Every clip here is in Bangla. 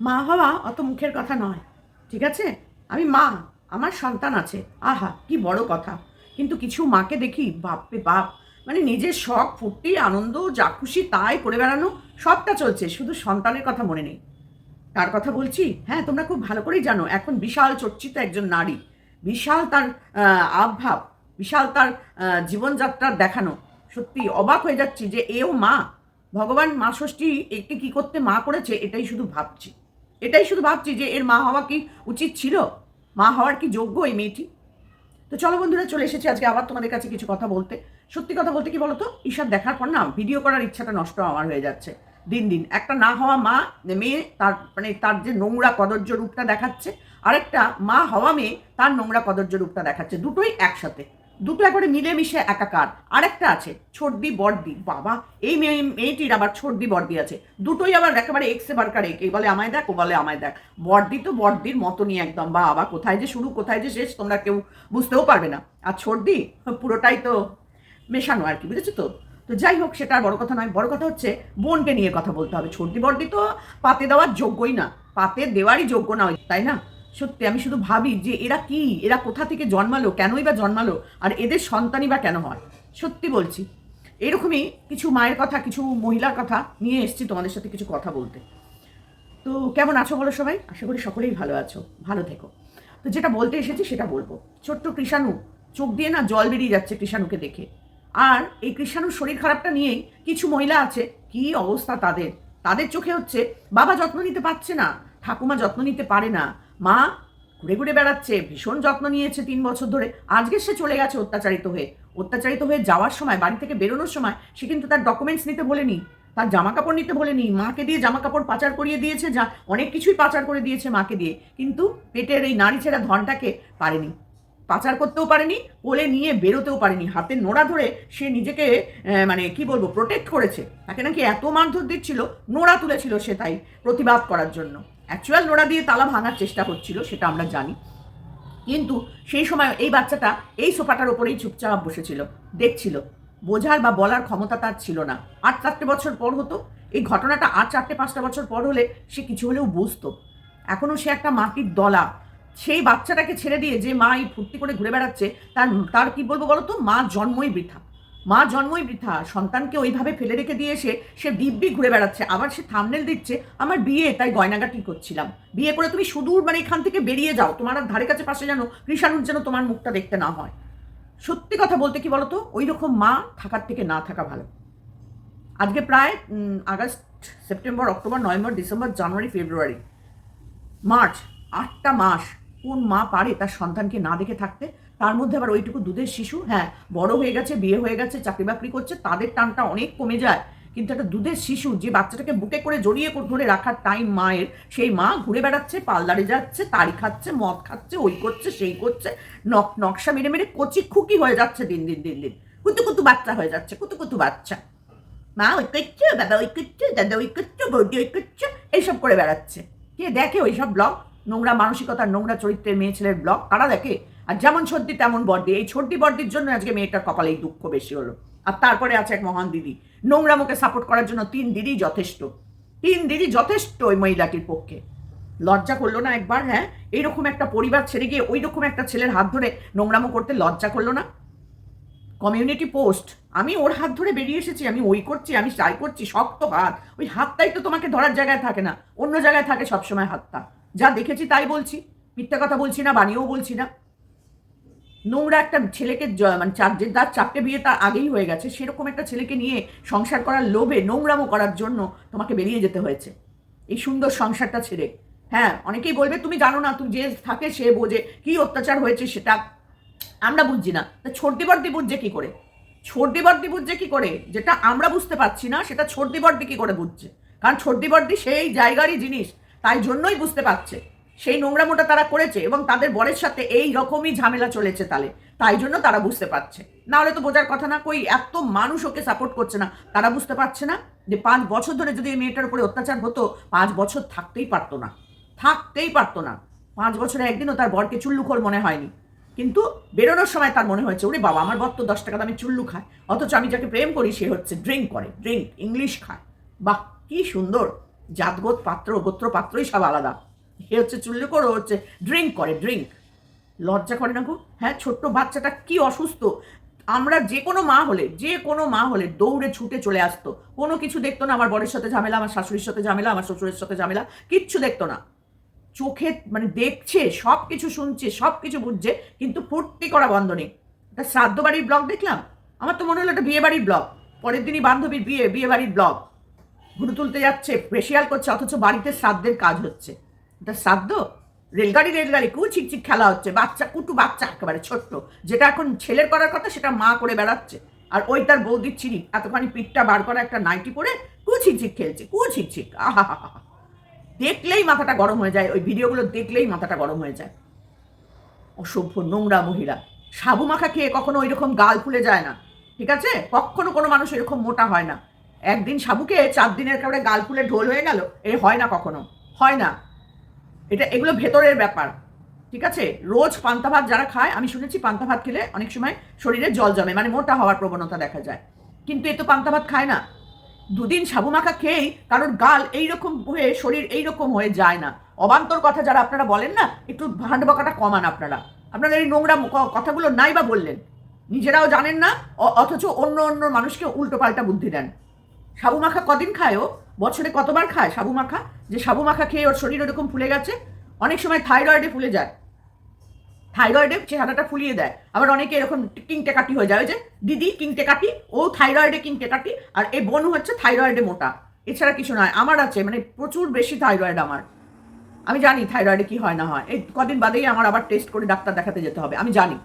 মা হওয়া অত মুখের কথা নয় ঠিক আছে? আমি মা আমার সন্তান আছে। আহা কি বড় কথা। কিন্তু কিছু মাকে দেখি বাপরে বাপ মানে নিজের শখ ফুর্তি আনন্দ যা খুশি তাই করে বেড়ানো সবটা চলছে শুধু সন্তানের কথা মনে নেই। তার কথা বলছি হ্যাঁ তোমরা খুব ভালো করেই জানো এখন বিশাল চর্চিত একজন নারী। বিশাল তার আবভাব বিশাল তার আহ, জীবনযাত্রার দেখানো। সত্যি অবাক হয়ে যাচ্ছি যে এও মা। ভগবান মা ষষ্ঠী একে কি করতে মা করেছে এটাই শুধু ভাবছি। এটাই শুধু ভাবছি যে এর মা হওয়া কি উচিত ছিল? মা হওয়ার কি যোগ্য এই মেয়েটি? তো চলো বন্ধুরা, চলে এসেছি আজকে আবার তোমাদের কাছে কিছু কথা বলতে। সত্যি কথা বলতে কি বলতো? এইসব দেখার পর না ভিডিও করার ইচ্ছাটা নষ্ট আমার হয়ে যাচ্ছে। দিন দিন। একটা না হওয়া মা, মেয়ে তার মানে তার যে নোংরা কদর্য রূপটা দেখাচ্ছে, আরেকটা মা হওয়া মেয়ে তার নোংরা কদর্য রূপটা দেখাচ্ছে। দুটোই একসাথে। দুটো একবারে মিলেমিশে একাকার। আরেকটা আছে, ছর্দি বর্দি। বাবা, এই মেয়ে, মেয়েটির আবার ছর্দি বর্দি আছে। দুটোই আবার একেবারে এক্সে বারকার এক বলে আমায় দেখ, ও বলে আমায় দেখ। বর্দি তো বর্দির মতনই একদম। বা আবার কোথায় যে শুরু, কোথায় যে শেষ, তোমরা কেউ বুঝতেও পারবে না। আর ছর্দি, পুরোটাই তো মেশানো আর কি, বুঝেছ তো? তো যাই হোক, সেটা আর বড় কথা নয়। বড় কথা হচ্ছে, বোনকে নিয়ে কথা বলতে হবে। ছর্দি বর্দি তো পাতে দেওয়ার যোগ্যই না। পাতে দেওয়ারই যোগ্য না তাই না? সত্যি, আমি শুধু ভাবি যে এরা কি? এরা কোথা থেকে জন্মালো? কেনই বা জন্মালো? আর এদের সন্তানই বা কেন হয়? সত্যি বলছি। এরকমই কিছু মায়ের কথা, কিছু মহিলার কথা নিয়ে এসেছি তোমাদের সাথে কিছু কথা বলতে। তো কেমন আছো বলো সবাই? আশা করি সকলেই ভালো আছো। ভালো থেকো। তো যেটা বলতে এসেছি সেটা বলব। ছোট্ট কৃষাণু, চোখ দিয়ে না জল বেরিয়ে যাচ্ছে কৃষাণুকে দেখে। আর এই কৃষাণুর শরীর খারাপটা নিয়েই কিছু মহিলা আছে। কি অবস্থা তাদের? তাদের চোখে হচ্ছে বাবা যত্ন নিতে পারছে না, ঠাকুমা যত্ন নিতে পারে না মা, ঘুরে ঘুরে বেড়াচ্ছে, ভীষণ যত্ন নিয়েছে তিন বছর ধরে। আজকে সে চলে গেছে অত্যাচারিত হয়ে। অত্যাচারিত হয়ে যাওয়ার সময়, বাড়ি থেকে বেরোনোর সময়, সে কিন্তু তার ডকুমেন্টস নিতে বলেনি তার জামা কাপড় নিতে বলেনি মাকে দিয়ে জামা কাপড় পাচার করিয়ে দিয়েছে, যা অনেক কিছুই পাচার করে দিয়েছে মাকে দিয়ে। কিন্তু পেটের এই নারী ছেড়া ধনটাকে পারেনি। পাচার করতেও পারেনি, কোলে নিয়ে বেরোতেও পারেনি। হাতে নোড়া ধরে সে নিজেকে মানে কি বলব প্রোটেক্ট করেছে। তাকে নাকি এত মারধর দিচ্ছিল, নোড়া তুলেছিল সে তাই প্রতিবাদ করার জন্য। অ্যাকচুয়াল নোড়া দিয়ে তালা ভাঙার চেষ্টা করছিল সেটা আমরা জানি। কিন্তু সেই সময় এই বাচ্চাটা এই সোফাটার ওপরেই চুপচাপ বসেছিল, দেখছিল। বোঝার বা বলার ক্ষমতা তার ছিল না। আট, চারটে বছর পর হতো। এই ঘটনাটা আট, চারটে, পাঁচটা বছর পর হলে সে কিছু হলেও বুঝতো। এখনও সে একটা মাটির দলা। সেই বাচ্চাটাকে ছেড়ে দিয়ে যে মা এই ফুর্তি করে ঘুরে বেড়াচ্ছে, তার তার কি বলব বলো তো মা জন্মই বৃথা। মা জন্মই বৃথা, সন্তানকে ওইভাবে ফেলে রেখে দিয়ে এসে সে দিব্যি ঘুরে বেড়াচ্ছে। আবার সে থামনেল দিচ্ছে, আমার বিয়ে, তাই গয়নাগাটি করছিলাম? বিয়ে করে তুমি সুদূর মানে এখান থেকে বেরিয়ে যাও। তোমার আর ধারে কাছে পাশে যেন কৃষাণুর যেন তোমার মুখটা দেখতে না হয়। সত্যি কথা বলতে কি বলতো? ওই রকম মা থাকার থেকে না থাকা ভালো। আজকে প্রায় August, September, October, November, December, January, February, March, আটটা মাস কোন মা পারে তার সন্তানকে না দেখে থাকতে? তার মধ্যে আবার ওইটুকু দুধের শিশু হ্যাঁ বড় হয়ে গেছে, বিয়ে হয়ে গেছে, চাকরি বাকরি করছে, তাদের টানটা অনেক কমে যায়। কিন্তু একটা দুধের শিশু যে বাচ্চাটাকে বুকে করে জড়িয়ে ধরে রাখার টাইম মায়ের, সেই মা ঘুরে বেড়াচ্ছে, পার্লারে যাচ্ছে তাড়ি খাচ্ছে, মদ খাচ্ছে, ওই করছে, সেই করছে, নক নকশা মেরে মেরে কচি খুকি হয়ে যাচ্ছে দিন দিন দিন দিন। কুতু কুতু বাচ্চা হয়ে যাচ্ছে, কুতু কুতু বাচ্চা। মা, ওই করছে দাদা ওই করছে দাদা, ওই করছে বৌদি, ওই করছে এইসব করে বেড়াচ্ছে। কে দেখে ওইসব ব্লগ? নোংরা মানসিকতার নোংরা চরিত্রের মেয়ে ছেলের ব্লগ? কারা দেখে? আর যেমন সর্দি, তেমন বর্দি। এই সর্দি বর্দির জন্য আজকে মেয়েটার কপালে এই দুঃখ বেশি হলো। আর তারপরে আছে এক মহান দিদি। নোংরা মুখে সাপোর্ট করার জন্য তিন দিদি যথেষ্ট। তিন দিদি যথেষ্ট ওই মহিলাটির পক্ষে। লজ্জা করল না একবার হ্যাঁ? এইরকম একটা পরিবার ছেড়ে গিয়ে ওই রকম একটা ছেলের হাত ধরে নোংরামো করতে লজ্জা করল না? কমিউনিটি পোস্ট আমি ওর হাত ধরে বেরিয়ে এসেছি, আমি ওই করছি, আমি ট্রাই করছি, শক্ত হাত। ওই হাতটাই তো তোমাকে ধরার জায়গায় থাকে না। অন্য জায়গায় থাকে সবসময় হাতটা। যা দেখেছি তাই বলছি। মিথ্যা কথা বলছি না বানিয়েও বলছি না। নোংরা একটা ছেলেকে মানে যে তার চারটে বিয়ে তার আগেই হয়ে গেছে, সেরকম একটা ছেলেকে নিয়ে সংসার করার লোভে, নোংরামো করার জন্য তোমাকে বেরিয়ে যেতে হয়েছে। এই সুন্দর সংসারটা ছেড়ে। হ্যাঁ অনেকেই বলবে, তুমি জানো না, তুমি যে থাকে সে বোঝে, কি অত্যাচার হয়েছে সেটা? আমরা বুঝছি না। তা ছোটদি বর্দি বুঝছে কী করে? ছোটদি বর্দি বুঝছে কী করে? যেটা আমরা বুঝতে পারছি না, সেটা ছোটদি বর্দি কি করে বুঝছে? কারণ ছোটদি বর্দি সেই জায়গারই জিনিস, তাই জন্যই বুঝতে পারছে। সেই নোংরামোটা তারা করেছে এবং তাদের বরের সাথে এই রকমই ঝামেলা চলেছে তালে। তাই জন্য তারা বুঝতে পারছে। না হলে তো বোঝার কথা না, কই এত মানুষ ওকে সাপোর্ট করছে না। তারা বুঝতে পারছে না যে পাঁচ বছর ধরে যদি এই মেয়েটার উপরে অত্যাচার হতো, পাঁচ বছর থাকতেই পারতো না। থাকতেই পারতো না। পাঁচ বছরে একদিনও তার বরকে চুল্লুখোর মনে হয়নি। কিন্তু বেরোনোর সময় তার মনে হয়েছে, ওরে বাবা, আমার বর তো দশ টাকা দামে চুল্লু খায়। অথচ আমি যাকে প্রেম করি, সে হচ্ছে ড্রিঙ্ক করে, ড্রিঙ্ক, ইংলিশ খায়। বাহ, কি সুন্দর। জাতগোত পাত্র, গোত্র পাত্রই সব আলাদা। এ হচ্ছে চুল্লি করে হচ্ছে ড্রিঙ্ক করে ড্রিঙ্ক লজ্জা করে না গো? হ্যাঁ ছোট্ট বাচ্চাটা কি অসুস্থ? আমরা যে কোনো মা হলে, যে কোনো মা হলে দৌড়ে ছুটে চলে আসতো। কোনো কিছু দেখতো না, আমার বরের সাথে ঝামেলা, আমার শাশুড়ির সাথে ঝামেলা, আমার শ্বশুরের সাথে ঝামেলা, কিচ্ছু দেখতো না। চোখে মানে দেখছে সব কিছু শুনছে সব কিছু বুঝছে, কিন্তু ফুর্তি করা বন্ধ নেই। একটা শ্রাদ্ধ বাড়ির ব্লগ দেখলাম? আমার তো মনে হলো একটা বিয়ে বাড়ির ব্লগ। পরের দিনই বান্ধবীর বিয়ে বিয়ে বাড়ির ব্লগ। ঘুরু তুলতে যাচ্ছে ফেসিয়াল করছে, অথচ বাড়িতে শ্রাদ্ধের কাজ হচ্ছে। এটা শ্রাদ্ধ রেলগাড়ি রেলগাড়ি কু ছিকচিক খেলা হচ্ছে। বাচ্চা, কুটু বাচ্চা, একেবারে ছোট্ট। যেটা এখন ছেলের করার কথা, সেটা মা করে বেড়াচ্ছে। আর ওই তার বৌদির চিনি এতখানি পিঠটা বার করা একটা নাইটি পরে কু ছিকচিক খেলছে কু ছিকচিক আহা দেখলেই মাথাটা গরম হয়ে যায়, ওই ভিডিওগুলো দেখলেই মাথাটা গরম হয়ে যায়। অসভ্য নোংরা মহিলা। সাবু মাখা খেয়ে কখনো ওই রকম গাল ফুলে যায় না, ঠিক আছে? কখনো কোনো মানুষ এরকম মোটা হয় না। একদিন সাবুকে চার দিনের কারণে গাল ফুলে ঢোল হয়ে গেল, এ হয় না কখনো। হয় না। এটা এগুলো ভেতরের ব্যাপার, ঠিক আছে? রোজ পান্তা ভাত যারা খায়, আমি শুনেছি পান্তা ভাত খেলে অনেক সময় শরীরে জল জমে মানে মোটা হওয়ার প্রবণতা দেখা যায়। কিন্তু এ তো পান্তা ভাত খায় না। দুদিন সাবু মাখা খেয়েই কারোর গাল এইরকম হয়ে, শরীর এইরকম হয়ে যায় না। অবান্তর কথা যারা আপনারা বলেন না, একটু ভান্ড বকাটা কমান আপনারা। আপনারা এই নোংরা কথাগুলো নাই বা বললেন। নিজেরাও জানেন না অথচ অন্য অন্য মানুষকে উল্টো পাল্টা বুদ্ধি দেন। সাবু মাখা কদিন খায় ও? বছরে কতবার খায় সাবু মাখা? যে সাবু মাখা খেয়ে ওর শরীর ওরকম ফুলে গেছে, অনেক সময় থাইরয়েডে ফুলে যায়। থাইরয়েডে চেহারাটা ফুলিয়ে দেয়। আবার অনেকে এরকম কিংটেকাটি হয়ে যায়। যে দিদি কিংটেকাটি, ও থাইরয়েডে কিংটেকাটি, আর এই বোন হচ্ছে থাইরয়েডে মোটা। এছাড়া কিছু নয়, আমার আছে মানে প্রচুর বেশি থাইরয়েড আমার। আমি জানি থাইরয়েডে কি হয় না হয়। এই কদিন বাদেই আমার আবার টেস্ট করে ডাক্তার দেখাতে যেতে হবে, আমি জানি।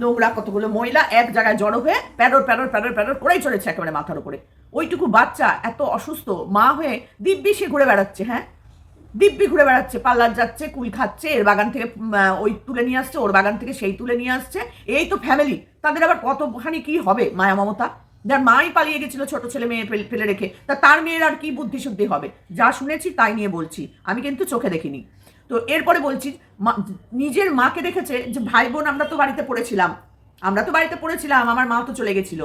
নোংরা কতগুলো মহিলা এক জায়গায় জড়ো হয়ে প্যারোর প্যারোর প্যারোর প্যারোর করেই চলেছে একেবারে মাথার উপরে। ওইটুকু বাচ্চা এত অসুস্থ, মা হয়ে দিব্যি সে ঘুরে বেড়াচ্ছে হ্যাঁ? দিব্যি ঘুরে বেড়াচ্ছে, পার্লার যাচ্ছে, কুল খাচ্ছে, এর বাগান থেকে ওই তুলে নিয়ে আসছে, ওর বাগান থেকে সেই তুলে নিয়ে আসছে, এই তো ফ্যামিলি তাদের আবার কতখানি কি হবে, মায়া মমতা? যার মাই পালিয়ে গেছিল ছোট ছেলে মেয়ে ফেলে রেখে, তা তার মেয়ের আর কি বুদ্ধি শুদ্ধি হবে? যা শুনেছি তাই নিয়ে বলছি, আমি কিন্তু চোখে দেখিনি। তো এরপরে বলছি নিজের মাকে দেখেছে যে, ভাই বোন, আমরা তো বাড়িতে পড়েছিলাম। আমরা তো বাড়িতে পড়েছিলাম, আমার মা তো চলে গেছিল।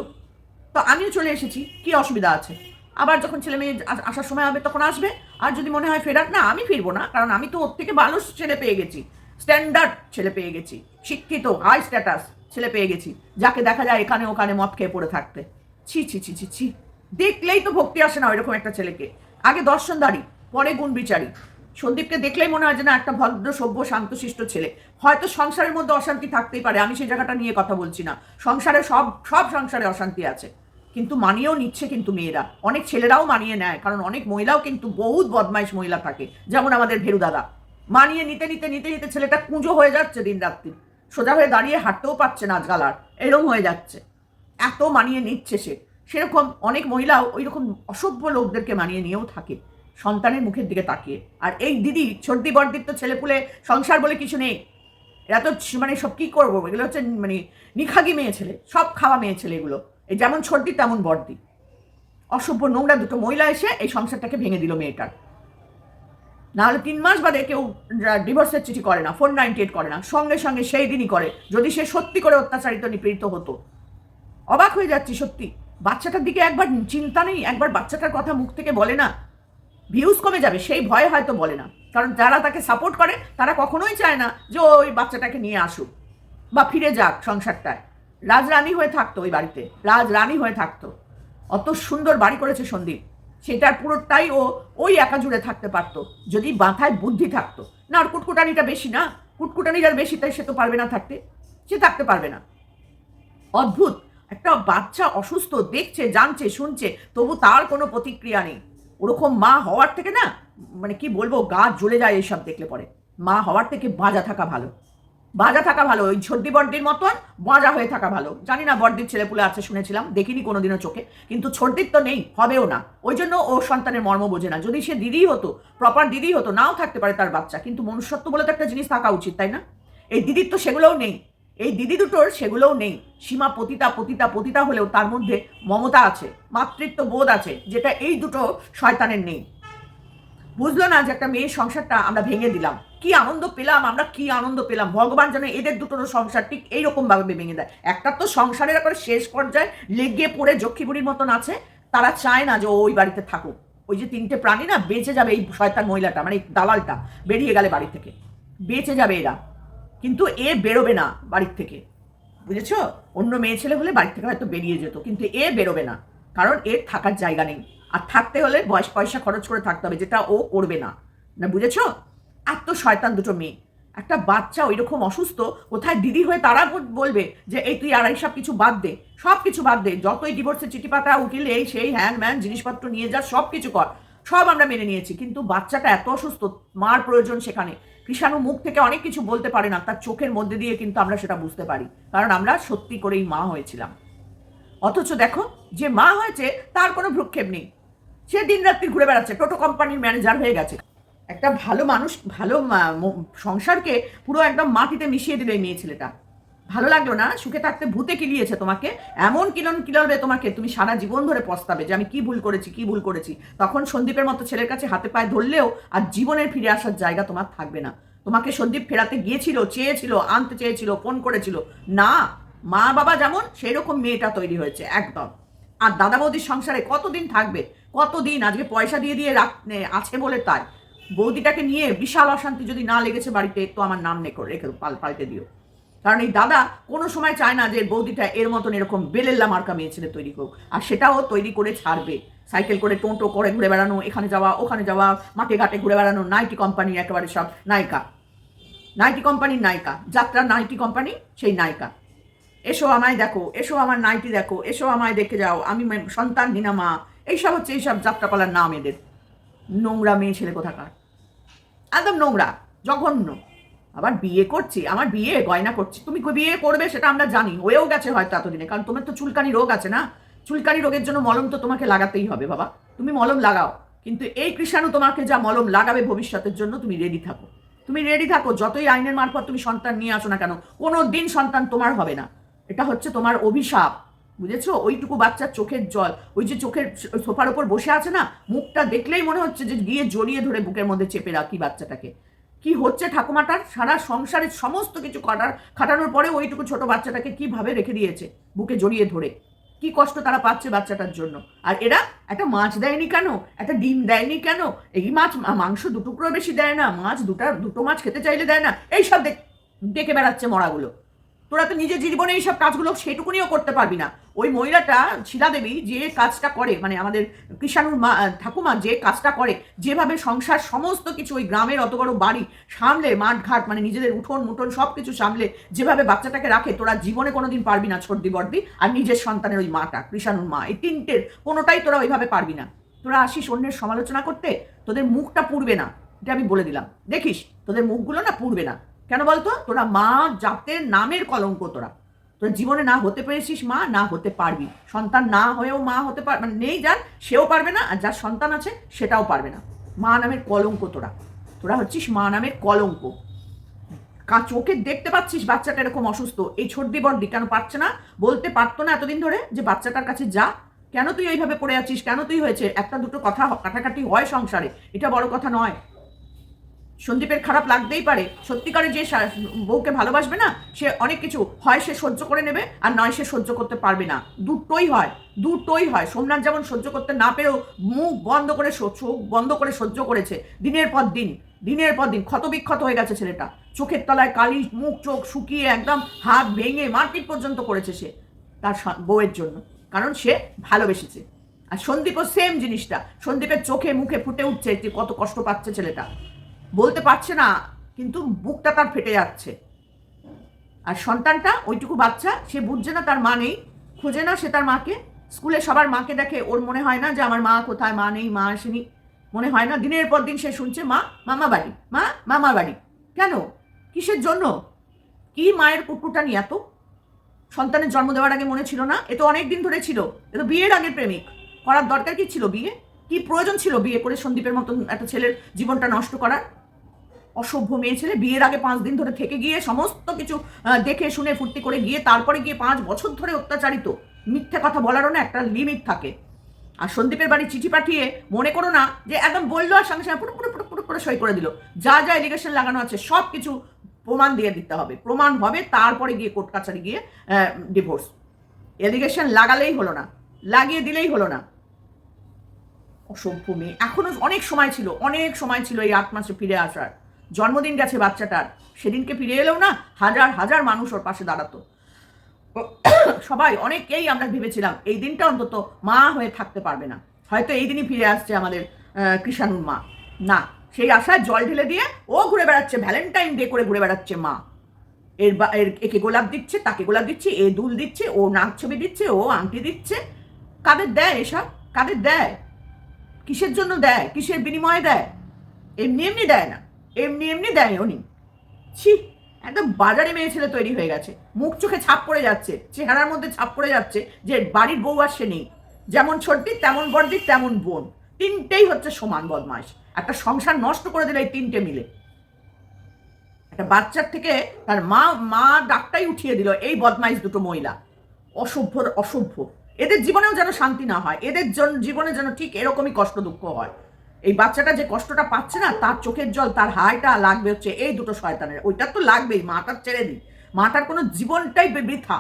তো আমিও চলে এসেছি, কি অসুবিধা আছে? আবার যখন ছেলে মেয়ে আসার সময় হবে তখন আসবে, আর যদি মনে হয় ফেরার, না, আমি ফিরবো না, কারণ আমি তো ওর থেকে ভালো ছেলে পেয়ে গেছি স্ট্যান্ডার্ড ছেলে পেয়ে গেছি, শিক্ষিত হাই স্ট্যাটাস ছেলে পেয়ে গেছি, যাকে দেখা যায় এখানে ওখানে মদ খেয়ে পড়ে থাকতে। ছি ছি ছি ছি ছি, দেখলেই তো ভক্তি আসে না ওইরকম একটা ছেলেকে। আগে দর্শনদারি পরে গুণ বিচারী সন্দীপকে দেখলেই মনে হয় যে না, একটা ভদ্র, সভ্য, শান্তশিষ্ট ছেলে। হয়তো সংসারের মধ্যে অশান্তি থাকতেই পারে, আমি সেই জায়গাটা নিয়ে কথা বলছি না। সংসারে সব সব সংসারে অশান্তি আছে। কিন্তু মানিয়েও নিচ্ছে কিন্তু মেয়েরা। অনেক ছেলেরাও মানিয়ে নেয়, কারণ অনেক মহিলাও কিন্তু বহুত বদমাইশ মহিলা থাকে। যেমন আমাদের ভেরু দাদা। মানিয়ে নিতে নিতে নিতে নিতে ছেলেটা কুঁজো হয়ে যাচ্ছে দিন রাত্রি। সোজা হয়ে দাঁড়িয়ে হাঁটতেও পারছে না আজকাল আর। এরম হয়ে যাচ্ছে। এত মানিয়ে নিচ্ছে সে। সেরকম অনেক মহিলাও ওই রকম অসভ্য লোকদেরকে মানিয়ে নিয়েও থাকে। সন্তানের মুখের দিকে তাকিয়ে। আর এই দিদি সর্দি বর্দির তো ছেলেপুলে সংসার বলে কিছু নেই। এরা তো মানে সব কি করব? এগুলো হচ্ছে মানে নিখাগি মেয়ে ছেলে, সব খাওয়া মেয়ে ছেলে এগুলো। এই যেমন সর্দি তেমন বর্দি। অসভ্য নোংরা দুটো মহিলা এসে এই সংসারটাকে ভেঙে দিল মেয়েটার। নাহলে তিন মাস বাদে কেউ ডিভোর্সের চিঠি করে না ফোর নাইনটি এইট করে না। সঙ্গে সঙ্গে সেই দিনই করে, যদি সে সত্যি করে অত্যাচারিত, নিপীড়িত হতো। অবাক হয়ে যাচ্ছি সত্যি। বাচ্চাটার দিকে একবার চিন্তা নেই, একবার বাচ্চাটার কথা মুখ থেকে বলে না। ভিউজ কমে যাবে, সেই ভয়ে হয়তো বলে না। কারণ যারা তাকে সাপোর্ট করে, তারা কখনোই চায় না যে ওই বাচ্চাটাকে নিয়ে আসুক বা ফিরে যাক সংসারটায়। রাজরানী হয়ে থাকতো ওই বাড়িতে রাজরানী হয়ে থাকতো। অত সুন্দর বাড়ি করেছে সন্দীপ। সেটার পুরোটাই ও ওই একা জুড়ে থাকতে পারতো, যদি মাথায় বুদ্ধি থাকতো। না, আর কুটকুটানিটা বেশি না কুটকুটানিটার বেশি, তাই সে তো পারবে না থাকতে। সে থাকতে পারবে না। অদ্ভুত, একটা বাচ্চা অসুস্থ দেখছে, জানছে, শুনছে, তবু তার কোনো প্রতিক্রিয়া নেই। ওরকম মা হওয়ার থেকে না মানে কি বলব, গা জ্বলে যায় এইসব দেখলে পরে। মা হওয়ার থেকে বাজা থাকা ভালো। বাজা থাকা ভালো, ওই ঝর্দি বর্দির মতন বাজা হয়ে থাকা ভালো। জানি না বর্দির ছেলেপুলে আছে শুনেছিলাম, দেখিনি কোনোদিনও চোখে, কিন্তু ছোটদির তো নেই, হবেও না। ওই জন্য ও সন্তানের মর্ম বোঝে না। যদি সে দিদি হতো প্রপার দিদি হতো, নাও থাকতে পারে তার বাচ্চা, কিন্তু মনুষ্যত্ব বলে তো একটা জিনিস থাকা উচিত, তাই না? এই দিদির তো সেগুলোও নেই। এই দিদি দুটোর সেগুলোও নেই। সীমা পতিতা পতিতা পতিতা হলেও তার মধ্যে মমতা আছে, মাতৃত্ব বোধ আছে, যেটা এই দুটো শয়তানের নেই। বুঝলো না যে একটা মেয়ের সংসারটা আমরা ভেঙে দিলাম। কি আনন্দ পেলাম আমরা, কি আনন্দ পেলাম। ভগবান যেন এদের দুটোর সংসার ঠিক এইরকম ভাবে ভেঙে দেয়। একটা তো সংসারের একবার শেষ পর্যায়ে লেগে পড়ে যক্ষীবুড়ির মতন আছে, তারা চায় না যে ওই বাড়িতে থাকুক। ওই যে তিনটে প্রাণী না, বেঁচে যাবে এই শয়তান মহিলাটা মানে দালালটা, বেরিয়ে গেলে বাড়ি থেকে। বেঁচে যাবে এরা। কিন্তু এ বেরোবে না বাড়ির থেকে। বুঝেছ? অন্য মেয়ে ছেলে হলে বাড়ি থেকে হয়তো বেরিয়ে যেত, কিন্তু এ বেরোবে না। কারণ এর থাকার জায়গা নেই। আর থাকতে হলে বয়স পয়সা খরচ করে থাকতে হবে, যেটা ও করবে না। না বুঝেছ? এত শয়তান দুটো মেয়ে। একটা বাচ্চা ওই রকম অসুস্থ, কোথায় দিদি হয়ে তারা বলবে যে, এই তুই আর এই সব কিছু বাদ দে। সব কিছু বাদ দে। যতই ডিভোর্সের চিঠি পাতা উকিল, এই সেই হ্যান ম্যান জিনিসপত্র নিয়ে যা সব কিছু কর। সব আমরা মেনে নিয়েছি, কিন্তু বাচ্চাটা এত অসুস্থ, মার প্রয়োজন সেখানে। কৃষাণু মুখ থেকে অনেক কিছু বলতে পারে না, তার চোখের মধ্যে দিয়ে কিন্তু আমরা সেটা বুঝতে পারি, কারণ আমরা সত্যি করেই মা হয়েছিলাম। অথচ দেখো, যে মা হয়েছে, তার কোনো ভ্রুক্ষেপ নেই। সে দিন রাত্রি ঘুরে বেড়াচ্ছে, টোটো কোম্পানির ম্যানেজার হয়ে গেছে। একটা ভালো মানুষ, ভালো সংসারকে পুরো একদম মাটিতে মিশিয়ে দিল মেয়ে ছেলেটা। ভালো লাগল না? সুখে থাকতে ভূতে কিলিয়েছে তোমাকে। এমন কিলন কিলবে তোমাকে, তুমি সারা জীবন ধরে পস্তাবে যে আমি কি ভুল করেছি, কি ভুল করেছি। তখন সন্দীপের মতো ছেলের কাছে হাতে পায়ে ধরলেও আর জীবনের ফিরে আসার জায়গা তোমার থাকবে না। তোমাকে সন্দীপ ফেরাতে গিয়েছিল, চেয়েছিল, আনতে চেয়েছিল, ফোন করেছিল। না মা বাবা যেমন সেই রকম মেয়েটা তৈরি হয়েছে, একদম। আর দাদা বৌদির সংসারে কতদিন থাকবে? কতদিন? আজকে পয়সা দিয়ে দিয়ে রাখ নে- আছে বলে তাই। বৌদিটাকে নিয়ে বিশাল অশান্তি যদি না লেগেছে বাড়িতে, তো আমার নাম নেকো রেখে পাল, পাল্টে দিও। কারণ এই দাদা কোনো সময় চায় না যে বৌদিটা এর মতন এরকম বেলেল্লা মার্কা মেয়ে ছেলে তৈরি হোক আর সেটাও তৈরি করে ছাড়বে। সাইকেল করে টোটো করে ঘুরে বেড়ানো, এখানে যাওয়া, ওখানে যাওয়া, মাঠে ঘাটে ঘুরে বেড়ানো, নাইটি কোম্পানির একেবারে সব নায়িকা। নাইটি কোম্পানির নায়িকা। যাত্রা নাইটি কোম্পানি, সেই নায়িকা। এসো আমায় দেখো, এসো আমার নাইটি দেখো, এসো আমায় দেখে যাও, আমি সন্তান সন্তানহীনা মা। এইসব হচ্ছে, এইসব যাত্রাপালার নাম এদের। নোংরা মেয়ে ছেলে কোথাকার? একদম নোংরা, জঘন্য। আবার বিয়ে করছি আমার বিয়ে, গয়না করছি। তুমি বিয়ে করবে, সেটা আমরা জানি। হয়েও গেছে হয়তো এতদিনে। কারণ তোমার তো চুলকানি রোগ আছে না? চুলকানি রোগের জন্য মলম তো তোমাকে লাগাতেই হবে, বাবা। তুমি মলম লাগাও। কিন্তু এই কৃষাণু তোমাকে যা মলম লাগাবে ভবিষ্যতের জন্য তুমি রেডি থাকো। তুমি রেডি থাকো, যতই আইনের মারফত তুমি সন্তান নিয়ে আসো না কেন কোনো দিন সন্তান তোমার হবে না। এটা হচ্ছে তোমার অভিশাপ। বুঝেছ? ওইটুকু বাচ্চার চোখের জল, ওই যে চোখের সোফার ওপর বসে আছে না, মুখটা দেখলেই মনে হচ্ছে যে গিয়ে জড়িয়ে ধরে বুকের মধ্যে চেপে রাখি বাচ্চাটাকে। কি হচ্ছে ঠাকুমাটার? সারা সংসারের সমস্ত কিছু কাটার, খাটানোর পরে ওইটুকু ছোট বাচ্চাটাকে কীভাবে রেখে দিয়েছে বুকে জড়িয়ে ধরে? কি কষ্ট তারা পাচ্ছে বাচ্চাটার জন্য? আর এরা একটা মাছ দেয়নি কেন? একটা ডিম দেয়নি কেন? এই মাছ মাংস দুটুকরো বেশি দেয় না, মাছ দুটা, দুটো মাছ খেতে চাইলে দেয় না। এইসব দেখ বেড়াচ্ছে মরাগুলো। তোরা তো নিজের জীবনে এইসব কাজগুলো সেটুকুনিও করতে পারবি না। ওই মহিলাটা, শিলাদেবী, যে কাজটা করে মানে আমাদের কৃষাণুর মা ঠাকুমা যে কাজটা করে, যেভাবে সংসার সমস্ত কিছু ওই গ্রামের অত বড় বাড়ি সামলে মাঠ ঘাট মানে নিজেদের উঠোন, মুঠোন সব কিছু সামলে, যেভাবে বাচ্চাটাকে রাখে, তোরা জীবনে কোনোদিন পারবি না ছোটদি বড়দি আর নিজের সন্তানের ওই মাটা, কৃষাণুর মা, এই তিনটের কোনোটাই তোরা ওইভাবে পারবি না। তোরা আসিস অন্যের সমালোচনা করতে, তোদের মুখটা পুড়বে না, এটা আমি বলে দিলাম। দেখিস, তোদের মুখগুলো না পুড়বে না। কেন বলতো? তোরা মা জাতের নামের কলঙ্ক তোরা। তোরা জীবনে না হতে পেরেছিস মা, না হতে পারবি। সন্তান না হয়েও মা হতে পার মানে নেই যার, সেও পারবে না, আর যার সন্তান আছে, সেটাও পারবে না। মা নামের কলঙ্ক তোরা। তোরা হচ্ছিস মা নামের কলঙ্ক। কা চোখে দেখতে পাচ্ছিস বাচ্চাটা এরকম অসুস্থ। এই ছোটদি বড়দি কেন পারছে না? বলতে পারতো না এতদিন ধরে যে বাচ্চাটার কাছে যা। কেন তুই এইভাবে পড়ে আছিস? কেন তুই হয়েছে? একটা দুটো কথা কাটাকাটি হয় সংসারে। এটা বড় কথা নয়। সন্দীপের খারাপ লাগতেই পারে। সত্যিকারে যে বউকে ভালোবাসবে না, সে অনেক কিছু হয় সে সহ্য করে নেবে, আর নয় সে সহ্য করতে পারবে না। দুটোই হয় দুটোই হয়। সোমনাথ যেমন সহ্য করতে না পেরেও মুখ বন্ধ করে চোখ বন্ধ করে সহ্য করেছে, দিনের পর দিন, দিনের পর দিন। ক্ষতবিক্ষত হয়ে গেছে ছেলেটা। চোখের তলায় কালি, মুখ, চোখ শুকিয়ে একদম হাত ভেঙে মারপিট পর্যন্ত করেছে সে, তার বউয়ের জন্য। কারণ সে ভালোবেসেছে। আর সন্দীপও সেম জিনিসটা। সন্দীপের চোখে মুখে ফুটে উঠছে যে কত কষ্ট পাচ্ছে ছেলেটা। বলতে পারছে না, কিন্তু বুকটা তার ফেটে যাচ্ছে। আর সন্তানটা, ওইটুকু বাচ্চা, সে বুঝছে না তার মা নেই, খোঁজে না সে তার মাকে। স্কুলে সবার মাকে দেখে, ওর মনে হয় না যে আমার মা কোথায়, মা নেই, মা আসেনি। মনে হয় না, দিনের পর দিন সে শুনছে, মা, মামা বাড়ি, মা, মামা বাড়ি। কেন? কিসের জন্য? কি মায়ের কুকুরটা নিয়ে এত? সন্তানের জন্ম দেওয়ার আগে মনে ছিল না? এ তো অনেক দিন ধরে ছিল। এ তো বিয়ের আগে প্রেমিক। করার দরকার কি ছিল বিয়ে? কি প্রয়োজন ছিল বিয়ে করে সন্দীপের মতন একটা ছেলের জীবনটা নষ্ট করার? অসভ্য মেয়ে ছেলে, বিয়ের আগে পাঁচ দিন ধরে থেকে গিয়ে সমস্ত কিছু দেখে শুনে ফুর্তি করে গিয়ে তারপরে গিয়ে পাঁচ বছর ধরে অত্যাচারিত। মিথ্যে কথা বলারও না একটা লিমিট থাকে। আর সন্দীপের বাড়ি চিঠি পাঠিয়ে মনে করো না যে একদম বলল আর সঙ্গে সঙ্গে পুরো পুরো পুরো পুরো করে সই করে দিল। যা যা এলিগেশন লাগানো আছে সব কিছু প্রমাণ দিয়ে দিতে হবে। প্রমাণ হবে তারপরে গিয়ে কোর্ট কাছারি গিয়ে ডিভোর্স এলিগেশন লাগালেই হলো না, লাগিয়ে দিলেই হলো না। অসভ্য মেয়ে। এখনও অনেক সময় ছিল, অনেক সময় ছিল এই আট মাসে ফিরে আসার। জন্মদিন গেছে বাচ্চাটার। সেদিনকে ফিরে এলেও না, হাজার হাজার মানুষ ওর পাশে দাঁড়াতো। সবাই অনেকেই আমরা ভেবেছিলাম, এই দিনটা অন্তত মা হয়ে থাকতে পারবে না। হয়তো এই দিনই ফিরে আসছে আমাদের কৃষাণুর মা। না, সেই আশায় জল ঢেলে দিয়ে ও ঘুরে বেড়াচ্ছে, ভ্যালেন্টাইন ডে করে ঘুরে বেড়াচ্ছে মা। এর বা, এর, একে গোলাপ দিচ্ছে, তাকে গোলাপ দিচ্ছে, এ দুল দিচ্ছে, ও নাক ছবি দিচ্ছে, ও আংটি দিচ্ছে। কাদের দেয় এসব? কাদের দেয়? কিসের জন্য দেয়? কিসের বিনিময়ে দেয়? এমনি এমনি দেয় না। এমনি এমনি দেয় উনি ছি, একদম বাজারে মেয়ে ছেলে তৈরি হয়ে গেছে। মুখ চোখে ছাপ পড়ে যাচ্ছে, চেহারার মধ্যে ছাপ পড়ে যাচ্ছে যে বাড়ির বউ আর সে নেই। যেমন ছোট্টি তেমন বড়দি তেমন বোন। তিনটেই হচ্ছে সমান বদমাস একটা সংসার নষ্ট করে দিল এই তিনটে মিলে। একটা বাচ্চার থেকে তার মা মা ডাকটাই উঠিয়ে দিল এই বদমাইশ দুটো মহিলা। অসভ্য অসভ্য। এদের জীবনেও যেন শান্তি না হয়, এদের জীবনে যেন ঠিক এরকমই কষ্ট দুঃখ হয়। এই বাচ্চাটা যে কষ্টটা পাচ্ছে না, তার চোখের জল, তার হাইটা লাগবে হচ্ছে এই দুটো শয়তানের। ওইটার তো লাগবেই, মাটার ছেড়ে দিই। মাটার কোনো জীবনটাই বৃথা,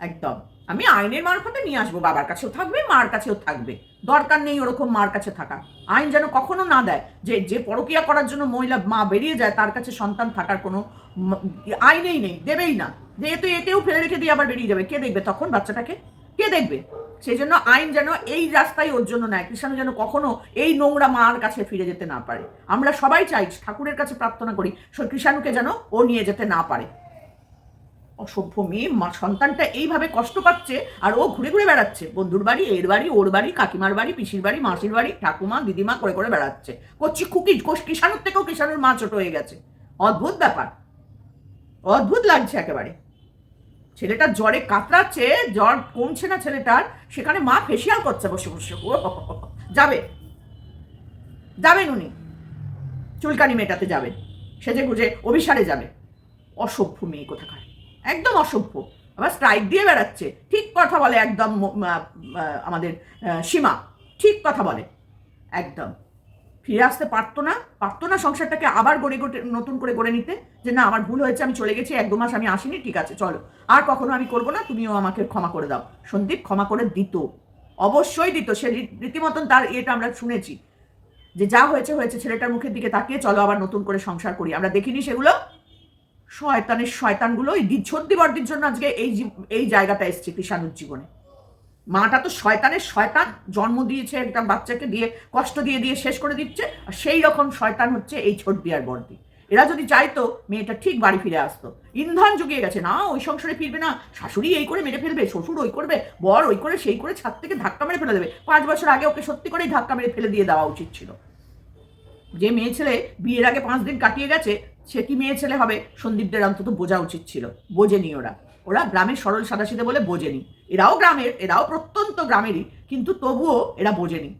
একদম। আমি আইনের মারফতে নিয়ে আসব, বাবার কাছেও থাকবে, মার কাছেও থাকবে। দরকার নেই ওরকম মার কাছে থাকা। আইন যেন কখনো না দেয় যে যে পরকিয়া করার জন্য মহিলা, মা বেরিয়ে যায়, তার কাছে সন্তান থাকার কোনো আইনেই নেই, দেবেই না। যে এ তো একেও ফেলে রেখে দিয়ে আবার বেরিয়ে যাবে। কে দেখবে তখন বাচ্চাটাকে? কে দেখবে? সেই জন্য আইন যেন এই রাস্তায় ওর জন্য নেয় কৃষাণু যেন কখনো এই নোংরা মার কাছে ফিরে যেতে না পারে। আমরা সবাই চাই, ঠাকুরের কাছে প্রার্থনা করি কৃষাণুকে যেন ও নিয়ে যেতে না পারে। অসভ্য মেয়ে, মা সন্তানটা এইভাবে কষ্ট পাচ্ছে আর ও ঘুরে ঘুরে বেড়াচ্ছে। বন্ধুর বাড়ি, এর বাড়ি, ওর বাড়ি, কাকিমার বাড়ি, পিসির বাড়ি, মাসির বাড়ি, ঠাকুমা, দিদিমা করে করে বেড়াচ্ছে। করছি খুকি কোষ কিষাণুর থেকেও কিষাণুর মা ছোট হয়ে গেছে। অদ্ভুত ব্যাপার। অদ্ভুত লাগছে একেবারে। ছেলেটা জ্বরে কাতরাচ্ছে, জ্বর কমছে না ছেলেটার, সেখানে মা ফেসিয়াল করছে বসে বসে, ও যাবে। যাবেন উনি। চুলকানি মেটাতে যাবেন সেজে গুজে অভিসারে যাবে। অসভ্য মেয়ে কোথাকার। একদম অসভ্য। আবার স্ট্রাইক দিয়ে বেড়াচ্ছে। ঠিক কথা বলে একদম আমাদের সীমা। ঠিক কথা বলে। একদম। ফিরে আসতে পারতো না পারতো না সংসারটাকে আবার গড়ে গড়ে, নতুন করে গড়ে নিতে, যে না, আমার ভুল হয়েছে, আমি চলে গেছি, এক দু মাস আমি আসিনি, ঠিক আছে, চলো। আর কখনো আমি করব না, তুমিও আমাকে ক্ষমা করে দাও। সন্দীপ ক্ষমা করে দিত। অবশ্যই দিত, সে রীতিমতন তার ইয়েটা আমরা শুনেছি। যে যা হয়েছে হয়েছে, ছেলেটার মুখের দিকে তাকিয়ে চলো আবার নতুন করে সংসার করি। আমরা দেখিনি সেগুলো? শয়তানের শয়তানগুলো এই সর্দি বর্দির জন্য আজকে এই এই জায়গাটা এসছে কৃষাণুর জীবনে। মাটা তো শয়তানের শয়তান, জন্ম দিয়েছে একটা বাচ্চাকে দিয়ে, কষ্ট দিয়ে দিয়ে শেষ করে দিচ্ছে, আর সেই রকম শয়তান হচ্ছে এই ছোটদি আর বর্দি এরা যদি চাইতো, মেয়েটা ঠিক বাড়ি ফিরে আসতো। ইন্ধন জুগিয়ে গেছে, না, ওই সংসারে ফিরবে না। শাশুড়ি এই করে মেরে ফেলবে, শ্বশুর ওই করবে, বর ওই করে সেই করে ছাদ থেকে ধাক্কা মেরে ফেলে দেবে। পাঁচ বছর আগে ওকে সত্যি করেই ধাক্কা মেরে ফেলে দিয়ে দেওয়া উচিত ছিল। যে মেয়ে ছেলে বিয়ের আগে পাঁচ দিন কাটিয়ে গেছে, সে কি মেয়ে ছেলে হবে? সন্দীপদের অন্তত বোঝা উচিত ছিল। বোঝেনি ওরা। ওরা গ্রামের সরল সাদাসিদে বলে বোঝেনি। এরাও গ্রামের, এরাও প্রত্যন্ত গ্রামেরই, কিন্তু তবুও এরা বোঝেনি।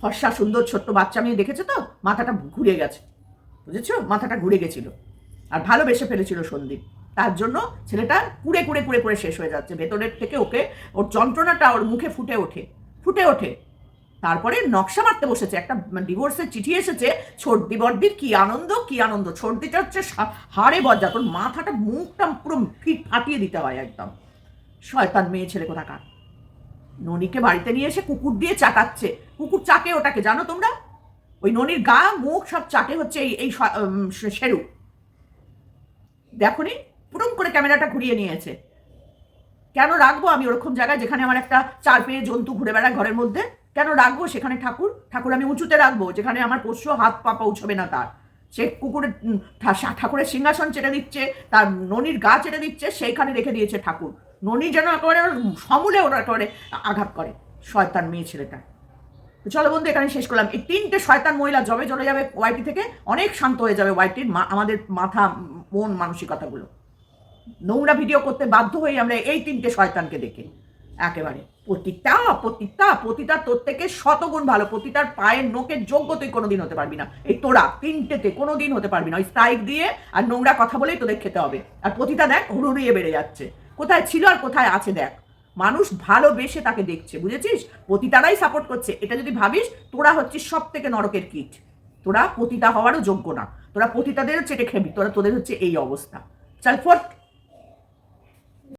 ফর্সা, সুন্দর, ছোট্ট বাচ্চা মেয়ে দেখেছে তো? মাথাটা ঘুরে গেছে। বুঝেছ? মাথাটা ঘুরে গেছিল। আর ভালোবেসে ফেলেছিল সন্দীপ। তার জন্য ছেলেটা কুড়ে কুড়ে কুড়ে কুড়ে শেষ হয়ে যাচ্ছে। ভেতরের থেকে ওকে, ওর যন্ত্রণাটা ওর মুখে ফুটে ওঠে। ফুটে ওঠে। তারপরে নকশা মারতে বসেছে। একটা ডিভোর্সের চিঠি এসেছে ছোটদি বড়দির কি আনন্দ কি আনন্দ? ছোটদিটা হচ্ছে হাড়ে বজ্জা তোর মাথাটা মুখটা পুরো ফিট ফাটিয়ে দিতে হয় একদম। শয়তান মেয়ে ছেলে কোথাকার? ননিকে বাড়িতে নিয়ে এসে কুকুর দিয়ে চাটাচ্ছে। কুকুর চাকে ওটাকে জানো তোমরা? ওই ননির গা মুখ সব চাটে হচ্ছে এই এই শ- উম, শে- শেরু। পুরম করে ক্যামেরাটা ঘুরিয়ে নিয়েছে। কেন রাখব আমি ওরকম জায়গায় যেখানে আমার একটা চার পেয়ে জন্তু ঘুরে বেড়ায় ঘরের মধ্যে? কেন রাখব সেখানে ঠাকুর? ঠাকুর, আমি উঁচুতে রাখব, যেখানে আমার পোষ্য হাত পা পৌঁছবে না তার। সে কুকুরের ঠাকুরের সিংহাসন চেটে দিচ্ছে, তার ননির গা চেটে দিচ্ছে, সেইখানে রেখে দিয়েছে ঠাকুর। ননি যেন একেবারে সমূলে ওরা একেবারে আঘাত করে, শয়তান মেয়ে ছেলেটা। তো চলো বন্ধু, এখানে শেষ করলাম। এই তিনটে শয়তান মহিলা জবে চলে যাবে ওয়াইটি থেকে, অনেক শান্ত হয়ে যাবে ওয়াইটির আমাদের মাথা, মন, মানসিকতাগুলো। নোংরা ভিডিও করতে বাধ্য হই আমরা এই তিনটে শয়তানকে দেখে, একেবারে। পতিতা পতিতা পতিতা তোর থেকে শতগুণ ভালো। পতিতার পায়ের নোকের যোগ্য তুই কোনোদিন হতে পারবি না। এই তোরা তিনটেতে কোনোদিন হতে পারবি না। ওই স্ট্রাইক দিয়ে আর নোংরা কথা বলেই তোদের খেতে হবে। আর পতিতা দেখ, হুড়ুড়িয়ে বেড়ে যাচ্ছে। কোথায় ছিল আর কোথায় আছে দেখ। মানুষ ভালোবেসে তাকে দেখছে, বুঝেছিস? পতিতারাই সাপোর্ট করছে। এটা যদি ভাবিস, তোরা হচ্ছিস সব থেকে নরকের কিট। তোরা পতিতা হওয়ারও যোগ্য না। তোরা পতিতাদেরও চেটে খেবি। তোরা, তোদের হচ্ছে এই অবস্থা। চল, ফোট।